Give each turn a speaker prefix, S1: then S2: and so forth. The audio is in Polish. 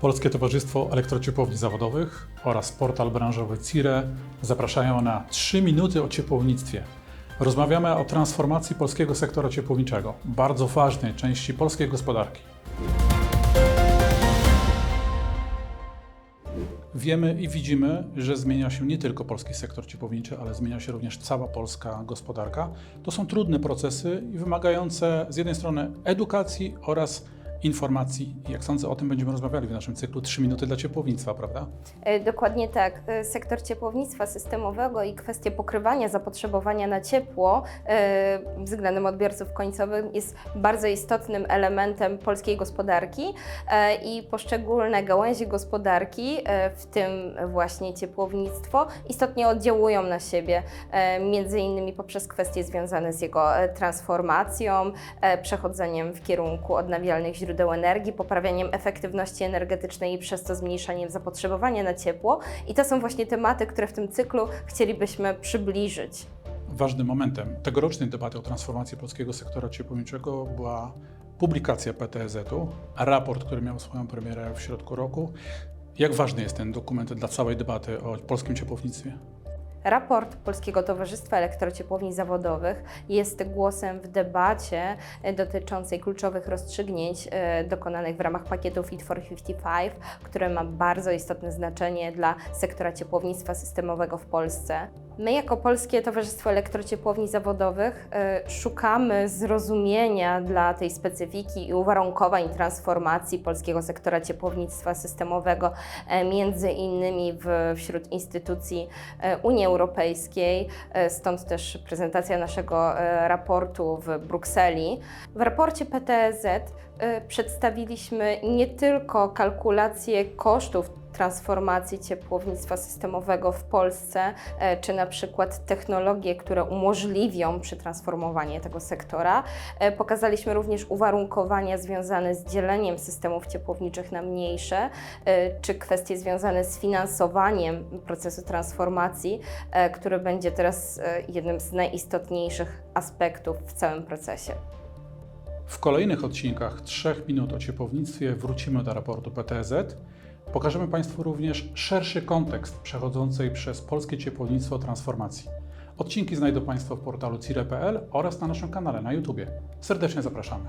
S1: Polskie Towarzystwo Elektrociepłowni Zawodowych oraz portal branżowy CIRE zapraszają na 3 minuty o ciepłownictwie. Rozmawiamy o transformacji polskiego sektora ciepłowniczego, bardzo ważnej części polskiej gospodarki. Wiemy i widzimy, że zmienia się nie tylko polski sektor ciepłowniczy, ale zmienia się również cała polska gospodarka. To są trudne procesy i wymagające z jednej strony edukacji oraz informacji. Jak sądzę, o tym będziemy rozmawiali w naszym cyklu 3 minuty dla ciepłownictwa, prawda?
S2: E, Dokładnie tak. E, Sektor ciepłownictwa systemowego i kwestie pokrywania zapotrzebowania na ciepło e, względem odbiorców końcowych jest bardzo istotnym elementem polskiej gospodarki i poszczególne gałęzie gospodarki, w tym właśnie ciepłownictwo, istotnie oddziałują na siebie, między innymi poprzez kwestie związane z jego transformacją, przechodzeniem w kierunku odnawialnych źródeł energii, poprawianiem efektywności energetycznej i przez to zmniejszaniem zapotrzebowania na ciepło. I to są właśnie tematy, które w tym cyklu chcielibyśmy przybliżyć.
S1: Ważnym momentem tegorocznej debaty o transformacji polskiego sektora ciepłowniczego była publikacja PTZ-u, raport, który miał swoją premierę w środku roku. Jak ważny jest ten dokument dla całej debaty o polskim ciepłownictwie?
S2: Raport Polskiego Towarzystwa Elektrociepłowni Zawodowych jest głosem w debacie e, dotyczącej kluczowych rozstrzygnięć e, dokonanych w ramach pakietu Fit for 55, które ma bardzo istotne znaczenie dla sektora ciepłownictwa systemowego w Polsce. My, jako Polskie Towarzystwo Elektrociepłowni Zawodowych, e, szukamy zrozumienia dla tej specyfiki i uwarunkowań transformacji polskiego sektora ciepłownictwa systemowego, między innymi wśród instytucji Unii Europejskiej, e, stąd też prezentacja naszego e, raportu w Brukseli. W raporcie PTZ e, przedstawiliśmy nie tylko kalkulację kosztów transformacji ciepłownictwa systemowego w Polsce, e, czy na przykład technologie, które umożliwią przetransformowanie tego sektora. E, Pokazaliśmy również uwarunkowania związane z dzieleniem systemów ciepłowniczych na mniejsze, e, czy kwestie związane z finansowaniem procesu transformacji, który będzie teraz jednym z najistotniejszych aspektów w całym procesie.
S1: W kolejnych odcinkach 3 minut o ciepłownictwie wrócimy do raportu PTZ. Pokażemy Państwu również szerszy kontekst przechodzącej przez polskie ciepłownictwo transformacji. Odcinki znajdą Państwo w portalu cire.pl oraz na naszym kanale na YouTube. Serdecznie zapraszamy.